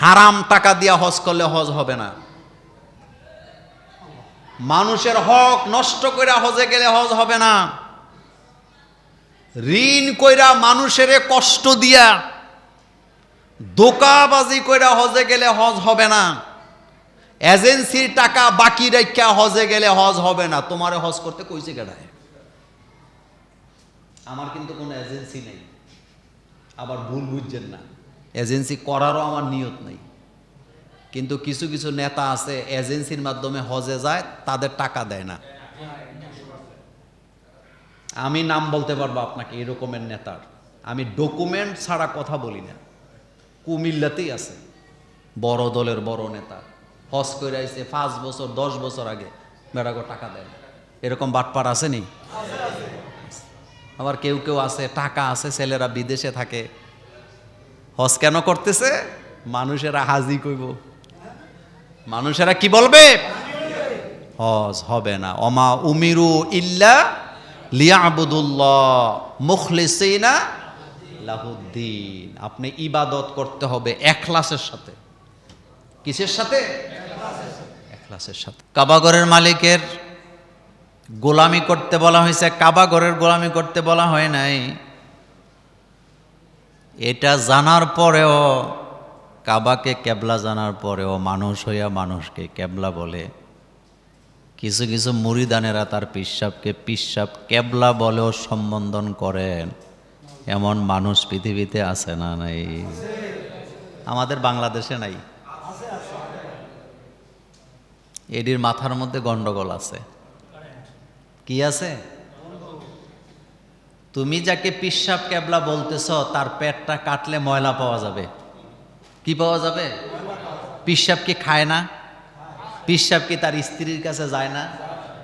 হারাম টাকা দিয়া হজ করলে হজ হবে না। মানুষের হক নষ্ট কইরা হজে গেলে হজ হবে না। ঋণ কইরা মানুষের কষ্ট দিয়া দোকাবাজি কইরা হজে গেলে হজ হবে না। এজেন্সির টাকা বাকি রেখা হজে গেলে হজ হবে না। তোমারে হজ করতে কইছে কেডায়? আমার কিন্তু কোনো এজেন্সি নেই। আবার ভুল বুঝছেন না। এজেন্সি করারও আমার নিয়ত নেই। কিন্তু কিছু কিছু নেতা আছে, এজেন্সির মাধ্যমে হজে যায়, তাদের টাকা দেয় না। আমি নাম বলতে পারব আপনাকে, এরকমের নেতার। আমি ডকুমেন্ট ছাড়া কথা বলি না। কুমিল্লাতেই আছে। বড় দলের বড় নেতা। হজ করে আইছে পাঁচ বছর, দশ বছর আগে। বেড়াগো টাকা দেয় না। এরকম বাটপার আসেনি আবার কেউ কেউ আছে, টাকা আছে, ছেলেরা বিদেশে থাকে। হজ কেন করতেছে? মানুষেরা হাজি কইব। মানুষেরা কি বলবে? হজ হবে না। অমা উমিরু ইল্লা লিয়াবুদুল্লাহ মুখলিসিনা লাহুদ্দিন। আপনি ইবাদত করতে হবে এখলাসের সাথে। কিসের সাথে? এখলাসের সাথে। কাবাগরের মালিকের গোলামি করতে বলা হয়েছে। কাবাগরের গোলামি করতে বলা হয় নাই। এটা জানার পরেও, কাবাকে কেবলা জানার পরেও, মানুষ হইয়া মানুষকে কেবলা বলে। কিছু কিছু মুরিদানেরা তার পিসাবকে পিসাব কেবলা বলেও সম্বোধন করেন। এমন মানুষ পৃথিবীতে আছে না নাই। আমাদের বাংলাদেশে নাই। এডির মাথার মধ্যে গন্ডগোল আছে। কি আছে? তুমি যাকে পিসাব কেবলা বলতেছ, তার পেটটা কাটলে ময়লা পাওয়া যাবে। কি পাওয়া যাবে? পিসাব কি খায় না? পিসাব কি তার স্ত্রীর কাছে যায় না?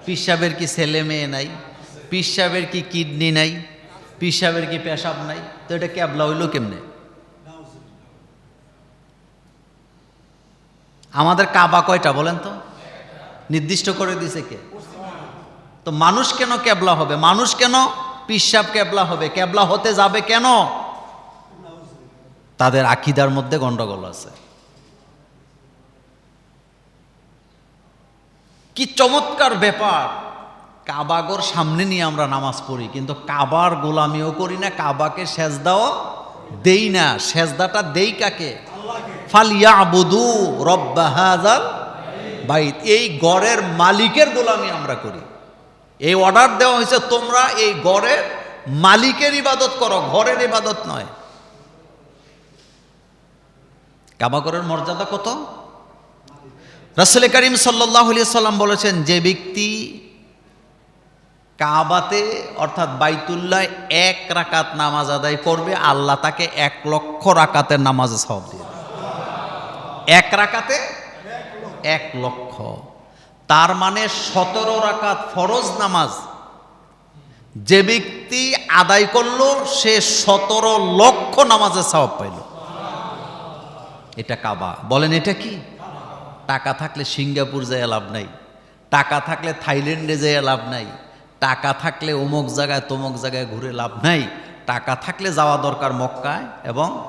পিসাবের কি ছেলে মেয়ে নাই? পিসাবের কি কিডনি নাই? পিসাবের কি পেশাব নাই? তো এটা ক্যাবলা হইল কেমনে? আমাদের কাবা কয়টা বলেন তো? নির্দিষ্ট করে দিছে কে? তো মানুষ কেন ক্যাবলা হবে? মানুষ কেন পিসাব ক্যাবলা হবে। ক্যাবলা হতে যাবে কেন? তাদের আকিদার মধ্যে গন্ডগোল আছে। কি চমৎকার ব্যাপার। কাবাগর সামনে নিয়ে আমরা নামাজ পড়ি, কিন্তু কাবার গোলামিও করি না, কাবাকে সেজদাও দেই না। সেজদাটা দেই কাকে? ফালিয়া আবুদু রব্বাহাজাল বাইত। এই গড়ের মালিকের গোলামি আমরা করি। এই অর্ডার দেওয়া হয়েছে, তোমরা এই গড়ের মালিকের ইবাদত করো, ঘরের ইবাদত নয়। কাবাগরের মর্যাদা কত? রাসুল করিম সাল্লাহ সাল্লাম বলেছেন, যে ব্যক্তি কাবাতে, অর্থাৎ বাইতুল্লাহ, এক রাকাত নামাজ আদায় করবে, আল্লাহ তাকে এক লক্ষ রাকাতের নামাজে সব দিয়ে এক রাকাতে এক লক্ষ। তার মানে সতেরো রাকাত ফরজ নামাজ। যে ব্যক্তি আদায় করল, সে সতেরো লক্ষ নামাজের সব পাইল। এটা কাবা। বলেন এটা কি? টাকা থাকলে সিঙ্গাপুর যেয়ে লাভ নাই। টাকা থাকলে থাইল্যান্ডে যেয়ে লাভ নাই। টাকা থাকলে অমুক জায়গায় তমুক জায়গায় ঘুরে লাভ নাই। টাকা থাকলে যাওয়া দরকার মক্কায় এবং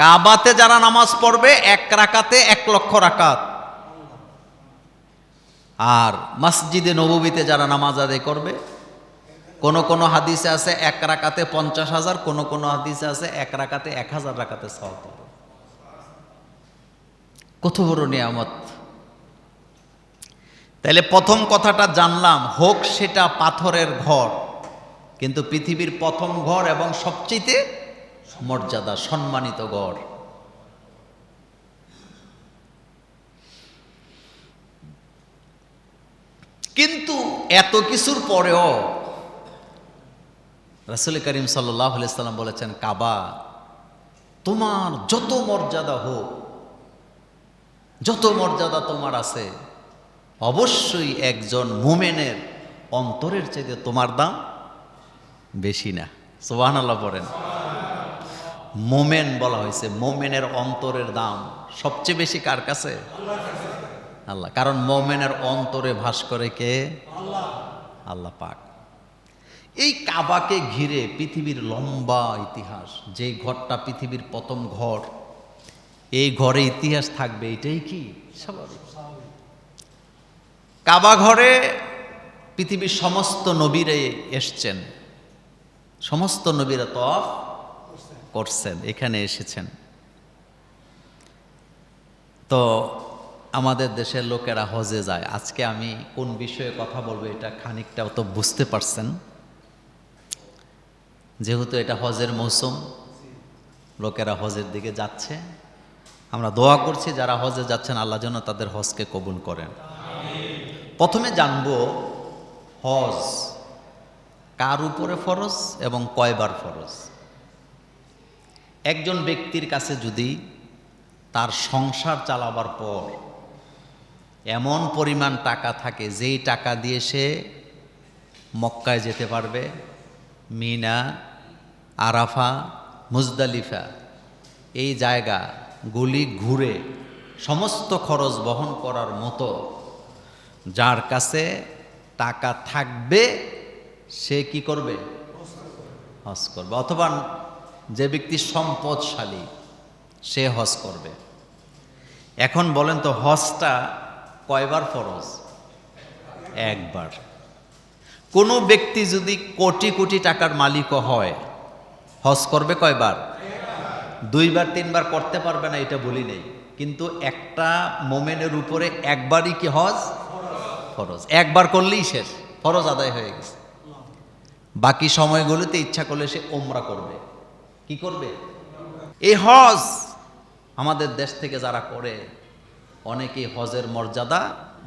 কাবাতে যারা নামাজ পড়বে, এক রাকাতে এক লক্ষ রাকাত। আর মসজিদে নবীতে যারা নামাজ আদায় করবে, কোন কোন হাদিসে আছে এক রাকাতে পঞ্চাশ হাজার, কোন কোন হাদিসে আছে এক রাকাতে এক হাজার রাকাতে সওয়াব পাবে। কত বড় নিয়ামত। তাহলে প্রথম কথাটা জানলাম, হোক সেটা পাথরের ঘর, কিন্তু পৃথিবীর প্রথম ঘর এবং সবচেয়ে মর্যাদা, সম্মানিত ঘর কিন্তু এত কিছুর পরেও রাসুল করিম সাল্লাম বলেছেন, কাবা, তোমার যত মর্যাদা হোক, যত মর্যাদা তোমার আছে, অবশ্যই একজন মোমেনের অন্তরের চাইতে তোমার দাম বেশি না। সোহান আল্লাহ পড়েন। মোমেন বলা হয়েছে, মোমেনের অন্তরের দাম। সবচেয়ে বেশি কার কাছে? আল্লাহ। কারণ মোমেনের অন্তরে ভাস করে কে? আল্লাহ পাক। এই কাবাকে ঘিরে পৃথিবীর লম্বা ইতিহাস, যে ঘরটা পৃথিবীর প্রথম ঘর, এই ঘরে ইতিহাস থাকবে, এটাই কি? স্বাভাবিক। কাবা ঘরে পৃথিবীর সমস্ত নবীরে এসছেন। সমস্ত নবীরা তফ করছেন, এখানে এসেছেন। তো আমাদের দেশের লোকেরা হজে যায়। আজকে আমি কোন বিষয়ে কথা বলব এটা খানিকটা তো বুঝতে পারছেন। যেহেতু এটা হজের মৌসুম, লোকেরা হজের দিকে যাচ্ছে। আমরা দোয়া করছি, যারা হজে যাচ্ছেন, আল্লাহ যেন তাদের হজকে কবুল করেন। প্রথমে জানব হজ কার উপরে ফরজ এবং কয়বার ফরজ? একজন ব্যক্তির কাছে যদি তার সংসার চালাবার পর এমন পরিমাণ টাকা থাকে, যেই টাকা দিয়ে সে মক্কায় যেতে পারবে, মিনা, আরাফা, মুজদালিফা, এই জায়গা, গুলি ঘুরে সমস্ত খরচ বহন করার মতো যার কাছে টাকা থাকবে, সে কি করবে? হজ করবে। অথবা যে ব্যক্তি সম্পদশালী, সে হজ করবে। এখন বলেন তো, হজটা কয়বার ফরজ? একবার। কোনো ব্যক্তি যদি কোটি কোটি টাকার মালিকও হয়, হজ করবে কয়বার? দুইবার, তিনবার করতে পারবে না, এটা বলি নেই। কিন্তু একটা মোমেনের উপরে একবারই কি হজ? ফরজ। একবার করলেই শেষ, ফরজ আদায় হয়ে গেছে। বাকি সময়গুলোতে ইচ্ছা করলে সে ওমরা করবে। কি করবে? এই হজ আমাদের দেশ থেকে যারা করে, অনেকেই হজের মর্যাদা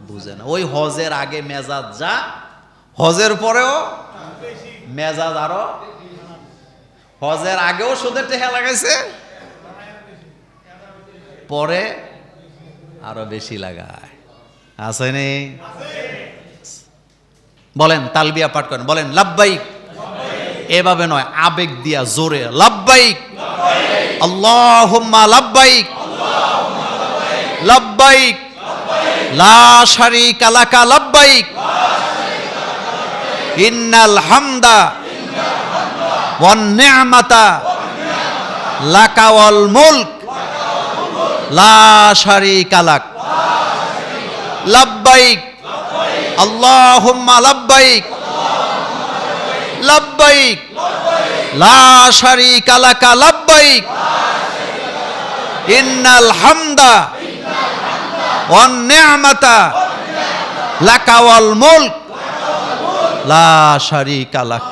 বুঝে না। ওই হজের আগে মেজাজ যা, হজের পরেও মেজাজ আরও। হজের আগেও সুদের টেহা লাগাইছে, পরে আরও বেশি লাগায়। আসেনি বলেন, তালবিয়া পাঠ করেন। বলেন, লাভবাইক। এভাবে নয়, আবেগ দিয়া, জোরে লাভবাইক আল্লাহুম্মা লাভবাইক লাভবাইক লা শারীকা লাকা লাভবাইক ইন্নাল হামদা ওয়ান নি'মাতা লাকা ওয়াল মুলক। লা শারীকা লাক। লাভবাইক আল্লাহুম্মা লাভবাইক লাভবাইক লা শারীকা লাকা লাভবাইক ইন্নাল হামদা ওয়ান নি'মাতা লাকা ওয়াল মুলক। লা শারীকা লাক।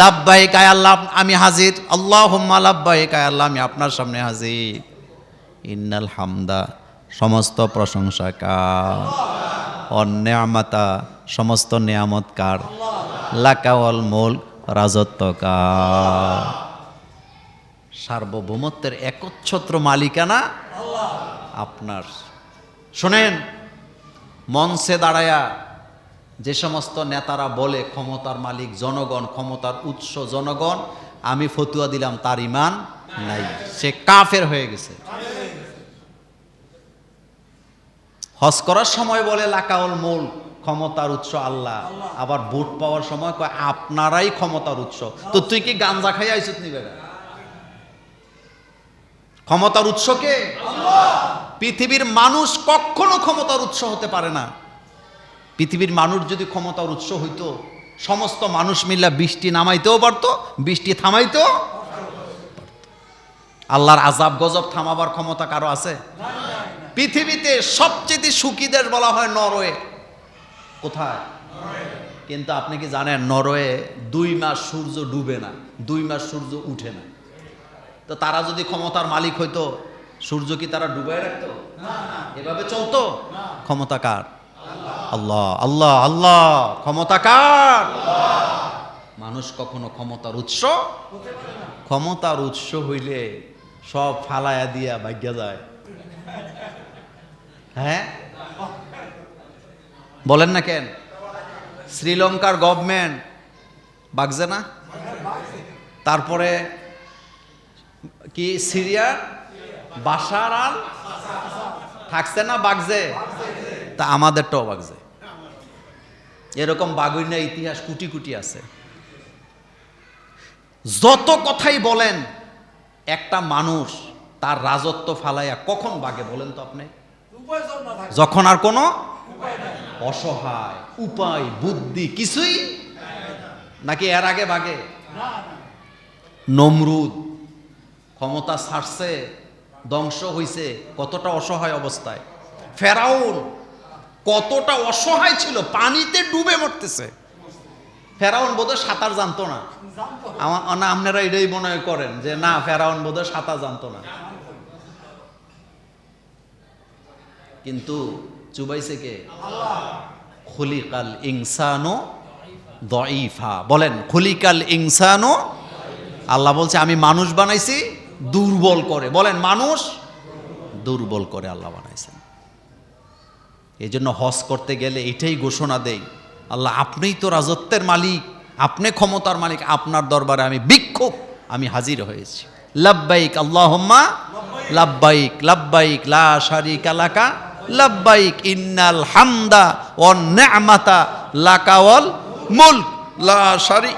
লাভবাহিক আয় আল্লাহ, আমি হাজির। আল্লাহুম্মা লাভবাহিক আয় আল্লাহ, আমি আপনার সামনে হাজির। ইন্নাল হামদা, সমস্ত প্রশংসা কার। অন্যামাতা সমস্ত নিয়ামত কার। লাকাওয়াল মূল রাজত্ব কার সার্বভৌমত্বের একচ্ছত্র মালিকানা আপনার। শোনেন, মঞ্চে দাঁড়ায়া যে সমস্ত নেতারা বলে ক্ষমতার মালিক জনগণ, ক্ষমতার উৎস জনগণ, আমি ফতুয়া দিলাম, তার ইমান নাই। সে কাফের হয়ে গেছে। হজ করার সময় বলে লাকাউল মূল ক্ষমতার উৎস আল্লাহ। আবার ভোট পাওয়ার সময় কয়, আপনারাই ক্ষমতার উৎস। তো তুই কি গাঞ্জা খাই আইসুত নিবে ক্ষমতার উৎস কে? পৃথিবীর মানুষ কখনো ক্ষমতার উৎস হতে পারে না। পৃথিবীর মানুষ যদি ক্ষমতার উৎস হইতো, সমস্ত মানুষ মিল্লা বৃষ্টি নামাইতেও পারতো, বৃষ্টি থামাইতেও আল্লাহর আজাব গজব থামাবার ক্ষমতা কারও আছে? পৃথিবীতে সবচেয়ে সুখী দেশ বলা হয় নরওয়ে। কোথায়? কিন্তু আপনি কি জানেন, নরওয়ে দুই মাস সূর্য ডুবে না, দুই মাস সূর্য উঠে না। তো তারা যদি ক্ষমতার মালিক হইতো, সূর্য কি তারা ডুবে রাখতো? এভাবে চলতো? ক্ষমতা কার? আল্লাহ আল্লাহ আল্লাহ, ক্ষমতা কার? মানুষ কখনো ক্ষমতার উৎস ক্ষমতার উৎস হইলে সব ফালায়া দিয়া ভাগ্যা যায়। হ্যাঁ? বলেন না কেন? শ্রীলঙ্কার গভর্নমেন্ট বাগছে না তারপরে কি সিরিয়ার বাসার আল থাকছে না বাগজে? তা আমাদেরটাও বাগজে। এরকম বাগুইনা ইতিহাস কুটি কুটি আছে। যত কথাই বলেন, একটা মানুষ তার রাজত্ব ফালাইয়া কখন বাগে বলেন তো আপনি? যখন আর কোনো অসহায়, উপায়, বুদ্ধি কিছুই নাকি এর আগে বাগে? নমরুদ ক্ষমতা ছাড়ছে, ধ্বংস হইছে, কতটা অসহায় অবস্থায়। ফেরাউন কতটা অসহায় ছিল, পানিতে ডুবে মরতেছে। ফেরাউন বোধহয় সাঁতার জানতো না। আমার না, আপনারা এটাই মনে করেন যে, না, ফেরাউন বোধহয় সাঁতার জানতো না। কিন্তু চুবাইছে কে? খুলিকাল ইনসানো দইফা বলেন, খুলিকাল ইনসানো, আল্লাহ বলছে, আমি মানুষ বানাইছি, দুর্বল করে। বলেন, মানুষ দুর্বল করে আল্লাহ বানাইছেন। এই জন্য হজ করতে গেলে এটাই ঘোষণা দেই, আল্লাহ আপনিই তো রাজত্বের মালিক, আপনি ক্ষমতার মালিক, আপনার দরবারে আমি বিক্ষোভ আমি হাজির হয়েছি। লাব্বাইক আল্লাহম্মা, লাব্বাইক লাব্বাইক, লা শারিকা লাকা লাব্বাইক ইন্নাল হামদা ও নি'মাতা লাকাওয়াল ওয়াল মুলক। লা শারিক